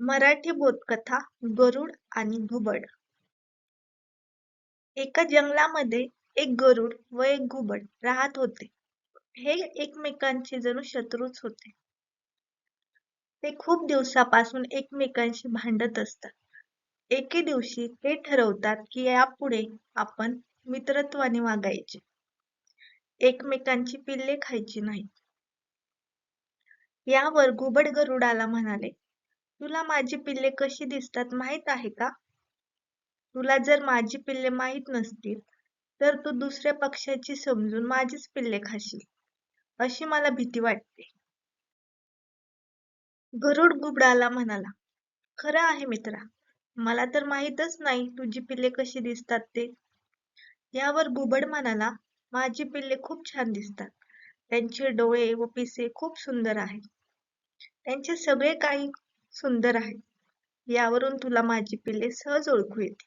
मराठी बोधकथा गरुड आणि घुबड. एका जंगलामध्ये एक गरुड व एक घुबड राहत होते. हे एकमेकांचे जणू शत्रूच होते. ते खूप दिवसापासून एकमेकांशी भांडत असतात. एके दिवशी ते ठरवतात की यापुढे आपण मित्रत्वाने वागायचे. एकमेकांची पिल्ले खायची नाही यावर घुबड गरुडाला म्हणाले तुला माझी पिल्ले कशी दिसतात माहीत आहे का? तुला जर माझी पिल्ले माहीत नसतील तर तू दुसऱ्या पक्षाची समजून माझीच पिल्ले खाशील अशी मला भीती वाटते. गरुड गुबडाला म्हणाला खरं आहे मित्रा मला तर माहीतच नाही तुझी पिल्ले कशी दिसतात ते. यावर गुबड म्हणाला माझी पिल्ले खूप छान दिसतात. त्यांचे डोळे व पिसे खूप सुंदर आहेत. त्यांचे सगळे काही सुंदर आहे. यावरून तुला माझी पिल्ले सहज ओळखू येते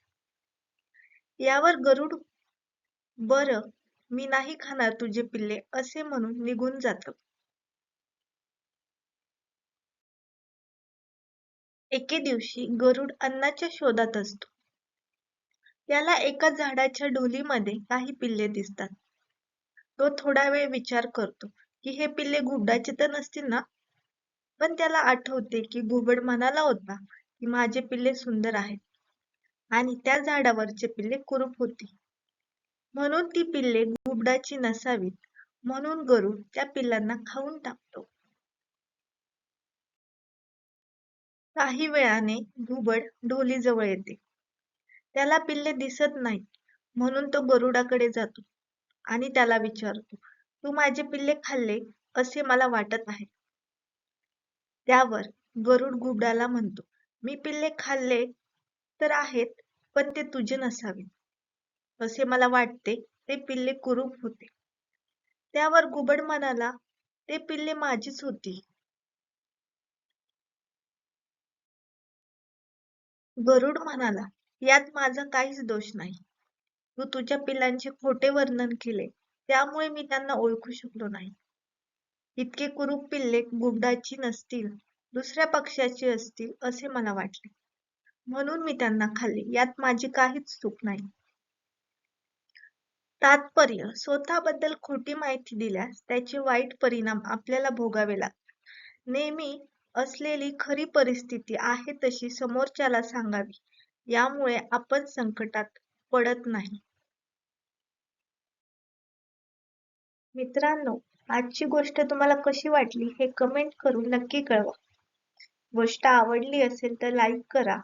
यावर गरुड बर मी नाही खाणार तुझे पिल्ले असे म्हणून निघून जात. एके दिवशी गरुड अन्नाच्या शोधात असतो. त्याला एका झाडाच्या ढोलीमध्ये काही पिल्ले दिसतात. तो थोडा वेळ विचार करतो की हे पिल्ले घुबडाचे तर नसतील ना? पण त्याला आठवते की घुबड म्हणाला होता की माझे पिल्ले सुंदर आहेत. आणि त्या झाडावरचे पिल्ले कुरूप होती. म्हणून ती पिल्ले घुबडाची नसावीत. म्हणून गरुड त्या पिल्लांना खाऊन टाकतो. काही वेळाने घुबड ढोलीजवळ येते. त्याला पिल्ले दिसत नाहीत. म्हणून तो गरुडाकडे जातो. आणि त्याला विचारतो तू माझे पिल्ले खाल्ले असे मला वाटत आहे. त्यावर गरुड घुबडाला म्हणतो मी पिल्ले खाल्ले तर आहेत पण ते तुझे नसावे. असे मला वाटते ते पिल्ले कुरूप होते. त्यावर घुबड म्हणाला ते पिल्ले माझीच होती. गरुड म्हणाला यात माझा काहीच दोष नाही. तू तुझ्या पिल्लांचे खोटे वर्णन केले त्यामुळे मी त्यांना ओळखू शकलो नाही. इतके कुरूप पिल्ले गुबडाची नसतील दुसऱ्या पक्षाची असतील असे मला वाटले. म्हणून मी त्यांना खाल्ले यात माझी काहीच चूक नाही. तात्पर्य स्वतःबद्दल खोटी माहिती दिल्यास त्याचे वाईट परिणाम आपल्याला भोगावे लागतात. नेहमी असलेली खरी परिस्थिती आहे तशी समोरच्याला सांगावी यामुळे आपण संकटात पडत नाही. मित्रांनो आजची गोष्ट तुम्हाला कशी वाटली हे कमेंट करून नक्की कळवा. गोष्ट आवडली असेल तर लाईक करा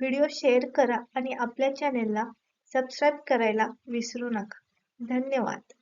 व्हिडिओ शेअर करा आणि आपल्या चॅनेलला सबस्क्राईब करायला विसरू नका. धन्यवाद.